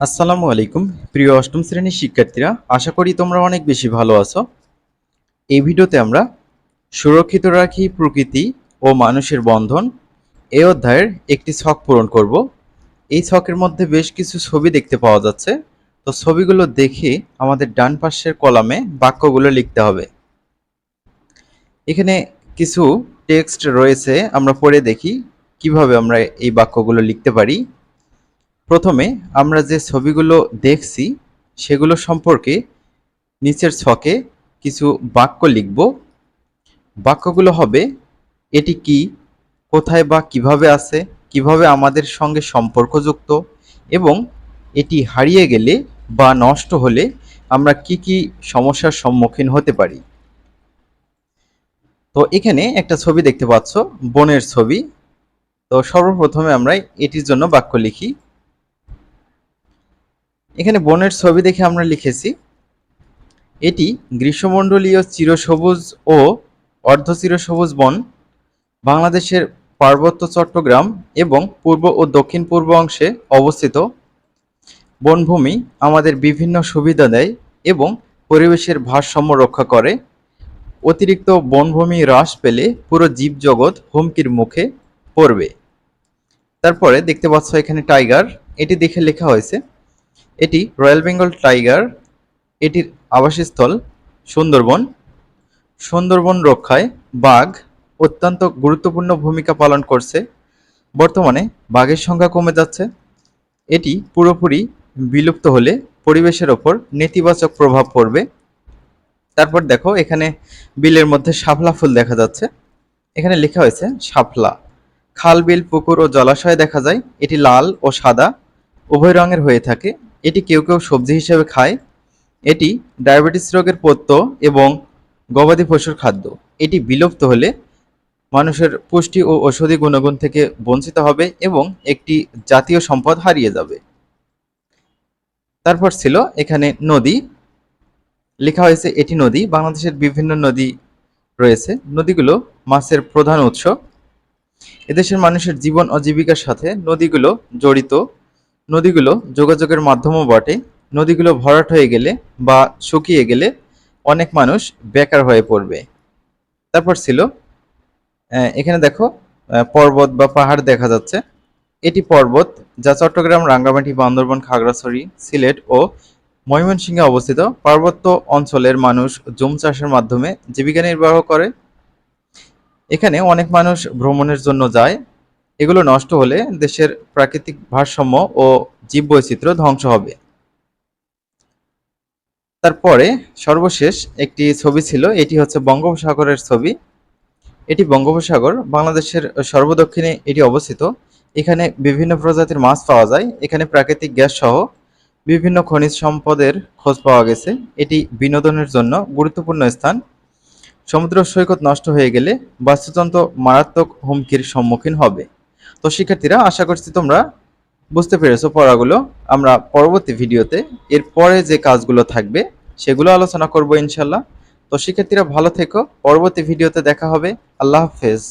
আসসালামু আলাইকুম, প্রিয় অষ্টম শ্রেণির শিক্ষার্থীরা, আশা করি তোমরা অনেক বেশি ভালো আছো। এই ভিডিওতে আমরা সুরক্ষিত রাখি প্রকৃতি ও মানুষের বন্ধন এই অধ্যায়ের একটি ছক পূরণ করব। এই ছকের মধ্যে বেশ কিছু ছবি দেখতে পাওয়া যাচ্ছে। তো ছবিগুলো দেখে আমাদের ডান পাশের কলামে বাক্যগুলো লিখতে হবে। এখানে কিছু টেক্সট রয়েছে, আমরা পড়ে দেখি কীভাবে আমরা এই বাক্যগুলো লিখতে পারি। প্রথমে আমরা যে ছবিগুলো দেখছি, সেগুলো সম্পর্কে নিচের ছকে কিছু বাক্য লিখব। বাক্যগুলো হবে, এটি কি? কোথায় বা কীভাবে আছে? কীভাবে আমাদের সঙ্গে সম্পর্কযুক্ত? এবং এটি হারিয়ে গেলে বা নষ্ট হলে আমরা কি কি সমস্যার সম্মুখীন হতে পারি? তো এখানে একটা ছবি দেখতে পাচ্ছ, বনের ছবি। তো সর্বপ্রথমে আমরা এটির জন্য বাক্য লিখি। এখানে বনের ছবি দেখে আমরা লিখেছি, এটি গ্রীষ্মমণ্ডলীয় চিরসবুজ ও অর্ধ চিরসবুজ বন, বাংলাদেশের পার্বত্য চট্টগ্রাম এবং পূর্ব ও দক্ষিণ পূর্ব অংশে অবস্থিত। বনভূমি আমাদের বিভিন্ন সুবিধা দেয় এবং পরিবেশের ভারসাম্য রক্ষা করে। অতিরিক্ত বনভূমি হ্রাস পেলে পুরো জীবজগৎ হুমকির মুখে পড়বে। তারপরে দেখতে পাচ্ছ এখানে টাইগার, এটি দেখে লেখা হয়েছে এটি রয়্যাল বেঙ্গল টাইগার, এটির আবাসস্থল সুন্দরবন। সুন্দরবন রক্ষায় বাঘ অত্যন্ত গুরুত্বপূর্ণ ভূমিকা পালন করছে। বর্তমানে বাঘের সংখ্যা কমে যাচ্ছে। এটি পুরোপুরি বিলুপ্ত হলে পরিবেশের ওপর নেতিবাচক প্রভাব পড়বে। তারপর দেখো, এখানে বিলের মধ্যে শাপলা ফুল দেখা যাচ্ছে। এখানে লেখা হয়েছে, শাপলা। খাল, বিল, পুকুর ও জলাশয় দেখা যায়। এটি লাল ও সাদা, উভয় রঙের হয়ে থাকে। এটি কেউ কেউ সবজি হিসেবে খায়। এটি ডায়াবেটিস রোগের পত্য এবং গবাদি পশুর খাদ্য। এটি বিলুপ্ত হলে মানুষের পুষ্টি ও ঔষধি গুণগুণ থেকে বঞ্চিত হবে এবং একটি জাতীয় সম্পদ হারিয়ে যাবে। তারপর ছিল এখানে নদী। লেখা হয়েছে এটি নদী। বাংলাদেশের বিভিন্ন নদী রয়েছে। নদীগুলো মাছের প্রধান উৎস। এদেশের মানুষের জীবন ও জীবিকার সাথে নদীগুলো জড়িত। নদীগুলো যোগাযোগের মাধ্যমও বটে। নদীগুলো ভরাট হয়ে গেলে বা শুকিয়ে গেলে অনেক মানুষ বেকার হয়ে পড়বে। তারপর ছিল এখানে দেখো পর্বত বা পাহাড় দেখা যাচ্ছে। এটি পর্বত যা চট্টগ্রাম, রাঙ্গামাটি, বান্দরবন, খাগড়াছড়ি, সিলেট ও ময়মনসিংহে অবস্থিত। পার্বত্য অঞ্চলের মানুষ জুম চাষের মাধ্যমে জীবিকা নির্বাহ করে। এখানে অনেক মানুষ ভ্রমণের জন্য যায়। এগুলো নষ্ট হলে দেশের প্রাকৃতিক ভারসাম্য ও জীববৈচিত্র্য ধ্বংস হবে। তারপরে সর্বশেষ একটি ছবি ছিল, এটি হচ্ছে বঙ্গোপসাগরের ছবি। এটি বঙ্গোপসাগর, বাংলাদেশের সর্বদক্ষিণে এটি অবস্থিত। এখানে বিভিন্ন প্রজাতির মাছ পাওয়া যায়, এখানে প্রাকৃতিক গ্যাস সহ বিভিন্ন খনিজ সম্পদের খোঁজ পাওয়া গেছে। এটি বিনোদনের জন্য গুরুত্বপূর্ণ স্থান। সমুদ্র সৈকত নষ্ট হয়ে গেলে বাস্তুতন্ত্র মারাত্মক হুমকির সম্মুখীন হবে। তো শিক্ষার্থীরা, আশা করছি তোমরা বুঝতে পেরেছ পড়াগুলো। আমরা পরবর্তী ভিডিওতে এর পরে যে কাজগুলো থাকবে, সেগুলো আলোচনা করব ইনশাল্লাহ। তো শিক্ষার্থীরা ভালো থেকো, পরবর্তী ভিডিওতে দেখা হবে। আল্লাহ হাফেজ।